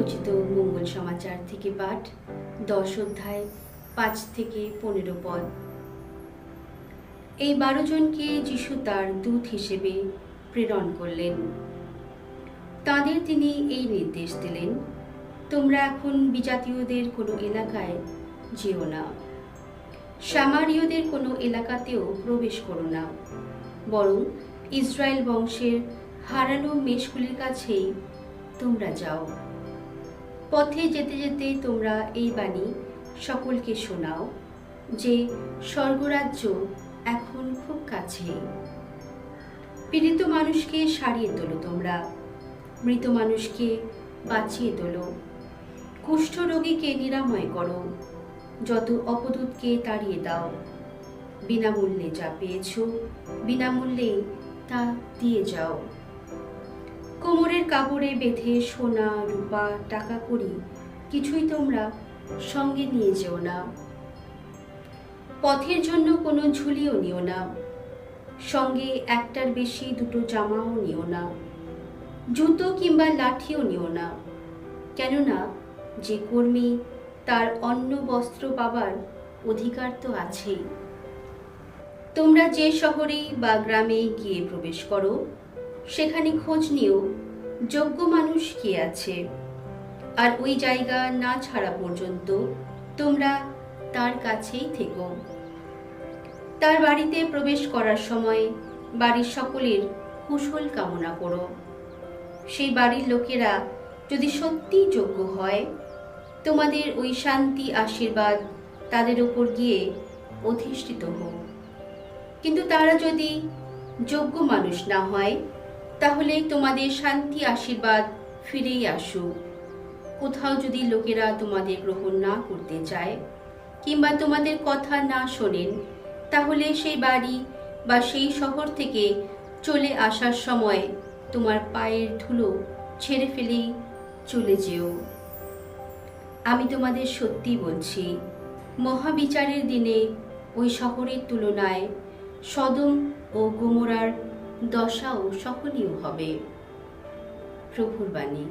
রচিত মঙ্গল সমাচার থেকে পাঠ, দশ অধ্যায়, পাঁচ থেকে পনেরো পদ। এই বারো জনকে যিশু তার দূত হিসেবে প্রেরণ করলেন। তাদের তিনি এই নির্দেশ দিলেন, তোমরা এখন বিজাতীয়দের কোনো এলাকায় যেও না। সামারীয়দের কোনো এলাকাতেও প্রবেশ করো না। বরং ইসরায়েল বংশের হারানো মেষগুলির কাছেই তোমরা যাও। পথে যেতে যেতে তোমরা এই বাণী সকলকে শোনাও যে স্বর্গরাজ্য এখন খুব কাছে। পীড়িত মানুষকে সারিয়ে তোলো তোমরা, মৃত মানুষকে বাঁচিয়ে তোলো। কুষ্ঠ রোগীকে নিরাময় করো, যত অপদূতকে তাড়িয়ে দাও। বিনামূল্যে যা পেয়েছ, বিনামূল্যেই তা দিয়ে যাও। কোমরের কাপড়ে বেঁধে সোনা, রূপা, টাকা করি কিছুই তোমরা সঙ্গে নিয়ে যেও না। পথের জন্য কোনো ঝুলিও নিও না। সঙ্গে একটার বেশি দুটো জামাও নিও না। জুতো কিংবা লাঠিও নিও না। কেননা যে কর্মী তার অন্ন বস্ত্র পাবার অধিকার তো আছেই। তোমরা যে শহরেই বা গ্রামে গিয়ে প্রবেশ করো সেখানে খোঁজ নিও, যোগ্য মানুষ কে আছে। আর ওই জায়গা না ছাড়া পর্যন্ত তোমরা তার কাছেই থেকো। তার বাড়িতে প্রবেশ করার সময় বাড়ির সকলের কুশল কামনা করো। সেই বাড়ির লোকেরা যদি সত্যিই যোগ্য হয়, তোমাদের ওই শান্তি আশীর্বাদ তাদের উপর গিয়ে অধিষ্ঠিত হোক। কিন্তু তারা যদি যোগ্য মানুষ না হয় তাহলে তোমাদের শান্তি আশীর্বাদ ফিরেই আসুক। কোথাও যদি লোকেরা তোমাদের গ্রহণ না করতে চায় কিংবা তোমাদের কথা না শোনেন, তাহলে সেই বাড়ি বা সেই শহর থেকে চলে আসার সময় তোমার পায়ের ধুলো ছেড়ে ফেলেই চলে যেও। আমি তোমাদের সত্যি বলছি, মহাবিচারের দিনে ওই শহরের তুলনায় সদম ও গোমরার দশাও সহনীয় হবে। প্রভুর বাণী।